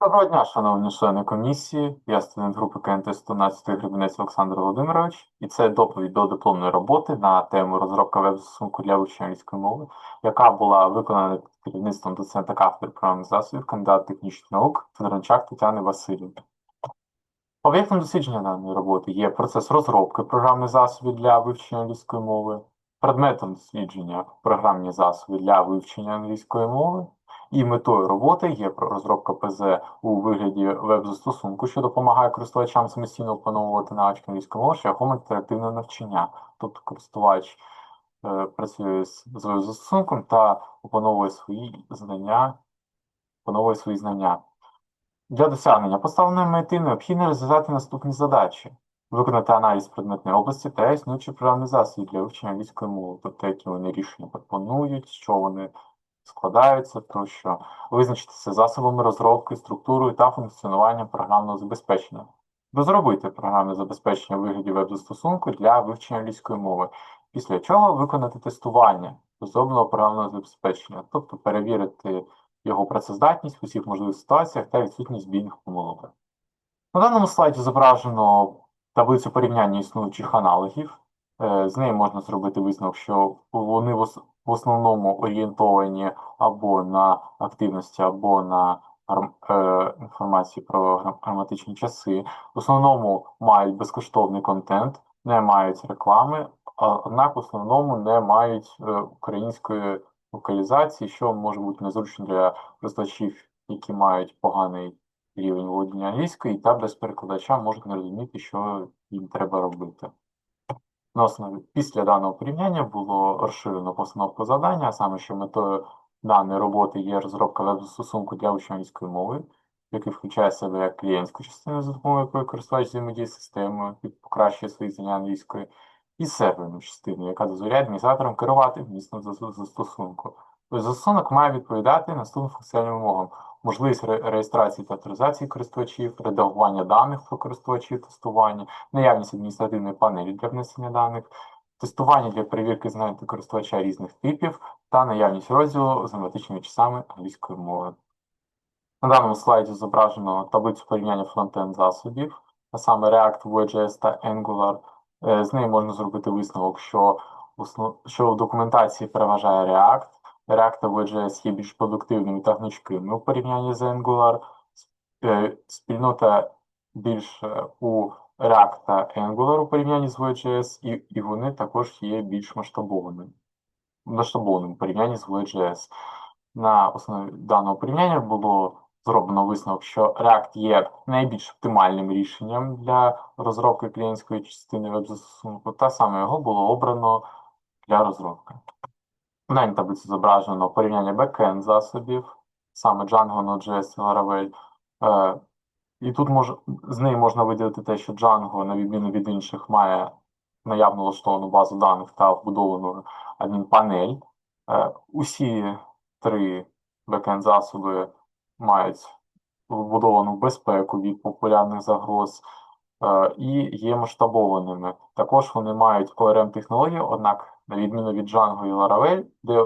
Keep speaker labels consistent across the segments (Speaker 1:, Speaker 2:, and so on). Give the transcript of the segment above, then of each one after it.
Speaker 1: Доброго дня, шановні члени комісії. Я студент групи КНТ 111 Гребінець Олександр Володимирович, і це доповідь до дипломної роботи на тему розробка веб-застосунку для вивчення англійської мови, яка була виконана під керівництвом доцента кафедри програмних засобів, кандидат технічних наук Федорончак Тетяни Васильівни. Об'єктом дослідження даної роботи є процес розробки програмних засобів для вивчення англійської мови, предметом дослідження програмні засоби для вивчення англійської мови, і метою роботи є розробка ПЗ у вигляді веб-застосунку, що допомагає користувачам самостійно опановувати навички англійської мови шляхом інтерактивного навчання. Тобто користувач е, працює з, веб-застосунком та опановує свої знання, опановує свої знання. Для досягнення поставленої мети необхідно розв'язати наступні задачі: виконати аналіз предметної області та існуючі програмні засоби для вивчення англійської мови, тобто які вони рішення пропонують, що вони складаються, тощо визначитися засобами розробки, структурою та функціонуванням програмного забезпечення. Розробити програмне забезпечення вигляді веб-застосунку для вивчення англійської мови, після чого виконати тестування розробленого програмного забезпечення, тобто перевірити його працездатність в усіх можливих ситуаціях та відсутність збійних помилок. На даному слайді зображено таблицю порівняння існуючих аналогів. Е, З неї можна зробити висновок, що вони в основному орієнтовані або на активності, або на е, інформації про грам- граматичні часи. В основному мають безкоштовний контент, не мають реклами, однак в основному не мають е, української локалізації, що може бути незручно для користувачів, які мають поганий рівень володіння англійської, та без перекладача можуть не розуміти, що їм треба робити. На основі після даного порівняння було розширено постановку завдання, саме, що метою даної роботи є розробка веб-застосунку для учня англійської мови, який включає в себе як клієнтську частину, за допомогою якої користувач взаємодіє з системою покращує свої знання англійської, і серверну частину, яка дозволяє адміністраторам керувати вмістом зас- застосунку. Тобто застосунок має відповідати наступним функціональним вимогам: можливість ре- реєстрації та авторизації користувачів, редагування даних про користувачів, тестування, наявність адміністративної панелі для внесення даних, тестування для перевірки знань користувача різних типів та наявність розділу з граматичними часами англійської мови. На даному слайді зображено таблицю порівняння фронтенд засобів, а саме React, Vue.js та Angular. Е, З неї можна зробити висновок, що, що в документації переважає React, React та є більш продуктивними та гнучкими у порівнянні з Angular. Е, Спільнота більше у React та Angular у порівнянні з Vue.js, і, і вони також є більш масштабованими масштабованим у порівнянні з Vue.js. На основі даного порівняння було зроблено висновок, що React є найбільш оптимальним рішенням для розробки клієнтської частини веб-застосунку, та саме його було обрано для розробки. В даній таблиці зображено порівняння бекенд засобів, саме Django, Node.js Laravel. Е, і тут мож, з неї можна виділити те, що Django, на відміну від інших, має наявно влаштовану базу даних та вбудовану адмінпанель. Е, усі три бекенд засоби мають вбудовану безпеку від популярних загроз е, і є масштабованими. Також вони мають ORM технологію, однак, на відміну від Django і Laravel, де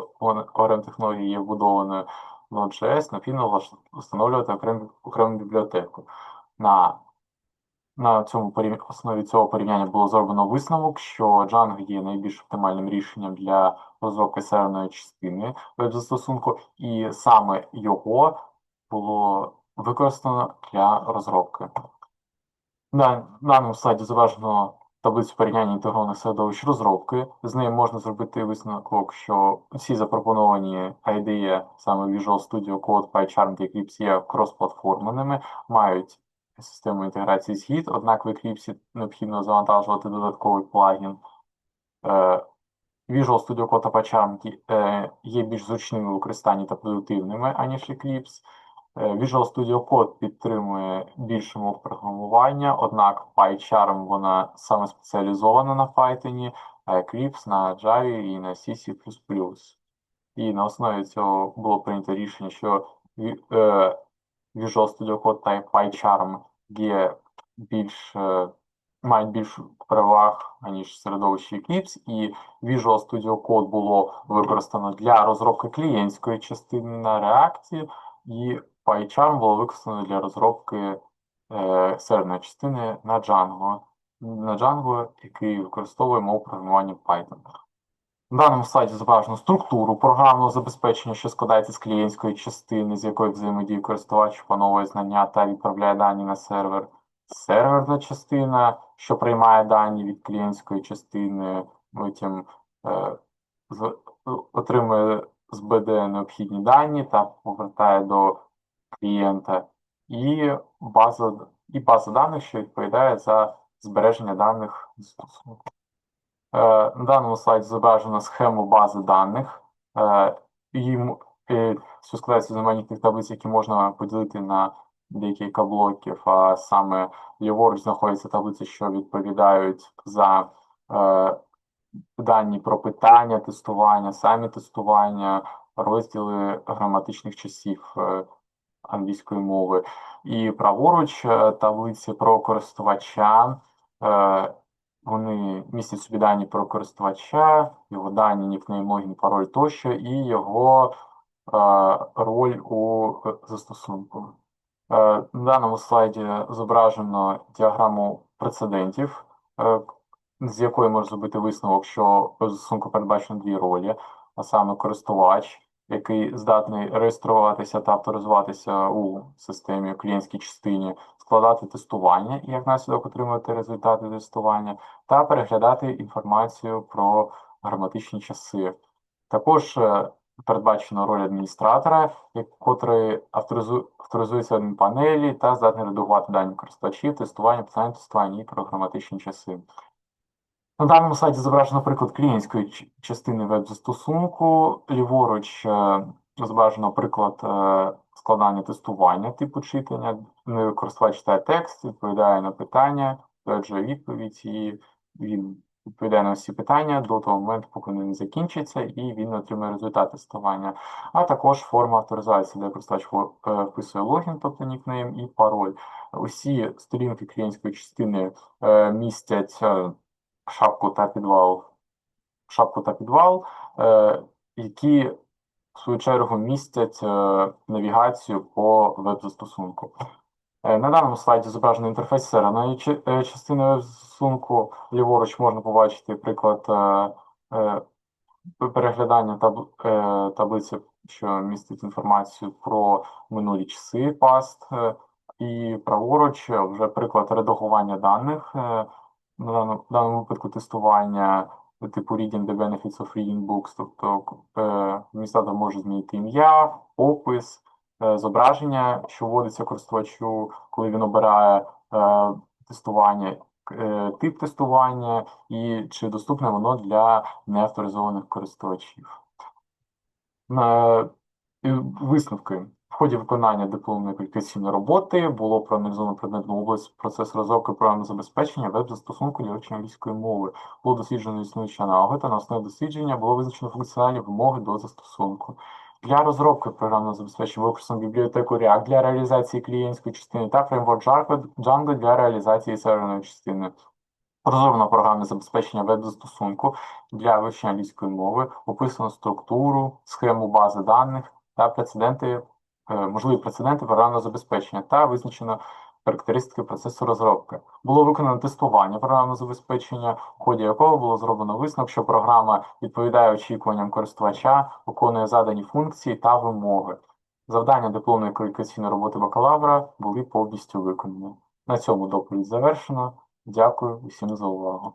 Speaker 1: ORM технології є вбудованою в Node.js, необхідно встановлювати окрему, окрему бібліотеку. На на цьому порів... основі цього порівняння було зроблено висновок, що Django є найбільш оптимальним рішенням для розробки серверної частини веб-застосунку, і саме його було використано для розробки. На даному слайді зображено таблицю порівняння інтегрованих середовищ розробки. З неї можна зробити висновок, що всі запропоновані IDE, саме Visual Studio Code, PyCharm та Eclipse є кросплатформеними, мають систему інтеграції з Git, однак в Eclipse необхідно завантажувати додатковий плагін. Е, Visual Studio Code та PyCharm е, є більш зручними у використанні та продуктивними, аніж Eclipse. Е, Visual Studio Code підтримує більше мов програмування, однак PyCharm вона саме спеціалізована на Python, а Eclipse на Java і на C++. І на основі цього було прийнято рішення, що е, Visual Studio Code та PyCharm є більш е, мають більш переваг, аніж середовище Eclipse, і Visual Studio Code було використано для розробки клієнтської частини на React, і PyCharm було використано для розробки е, серверної частини на Django, на Django, який використовує мову програмування Python. На даному слайді зображено структуру програмного забезпечення, що складається з клієнтської частини, з якої взаємодіє користувач, опановує знання та відправляє дані на сервер. Серверна частина, що приймає дані від клієнтської частини, потім е, отримує з БД необхідні дані та повертає до клієнта. І база, і база даних, що відповідає за збереження даних застосунку. Е, На даному слайді зображена схема бази даних, е, і, е, що складається з одноманітних таблиць, які можна поділити на декілька блоків, а саме ліворуч знаходяться таблиці, що відповідають за е, дані про питання, тестування, самі тестування, розділи граматичних часів англійської мови. І праворуч е, таблиці про користувача. Е, вони містять собі дані про користувача, його дані, нікнейм, логін, пароль тощо, і його е, роль у застосунку. На даному слайді зображено діаграму прецедентів, з якої можна зробити висновок, що у застосунку передбачено дві ролі, а саме користувач, який здатний реєструватися та авторизуватися у системі клієнтській частині, складати тестування і як наслідок отримувати результати тестування, та переглядати інформацію про граматичні часи. Також е, передбачено роль адміністратора, як- котрий авторизу- авторизується в адмінпанелі та здатний редагувати дані користувачів, тестування, питання тестування і про граматичні часи. На даному слайді зображено приклад клієнтської частини веб-застосунку. Ліворуч е, зображено приклад е, складання тестування типу читання. Користувач читає текст, відповідає на питання, підтверджує відповідь, і він відповідає на всі питання до того моменту, поки не закінчаться, і він отримує результат тестування. А також форма авторизації, де користувач е, вписує логін, тобто нікнейм і пароль. Усі сторінки клієнтської частини містять шапку та підвал, шапку та підвал, е, які в свою чергу містять е, навігацію по веб-застосунку. Е, На даному слайді зображений інтерфейс серверної е, частини веб-застосунку. Ліворуч можна побачити приклад переглядання таб, таблиці, що містить інформацію про минулі часи паст, і праворуч вже приклад редагування даних, в даному випадку тестування типу reading the benefits of reading books, тобто е, адміністратор може змінити ім'я, опис, е, зображення, що вводиться користувачу, коли він обирає е, тестування, е, тип тестування і чи доступне воно для неавторизованих користувачів. Висновки. В ході виконання дипломної кваліфікаційної роботи було проаналізовано предметну область процес розробки програмного забезпечення веб-застосунку для вивчення англійської мови. Було досліджено існуючі аналоги, та на основі дослідження було визначено функціональні вимоги до застосунку. Для розробки програмного забезпечення використано бібліотеку React для реалізації клієнтської частини та фреймворк Django для реалізації серверної частини. Розроблено програмне забезпечення веб-застосунку для вивчення англійської мови, описано структуру, схему бази даних та прецеденти, можливі прецеденти програмного забезпечення та визначено характеристики процесу розробки. Було виконано тестування програмного забезпечення, в ході якого було зроблено висновок, що програма відповідає очікуванням користувача, виконує задані функції та вимоги. Завдання дипломної кваліфікаційної роботи бакалавра були повністю виконані. На цьому доповідь завершено. Дякую усім за увагу.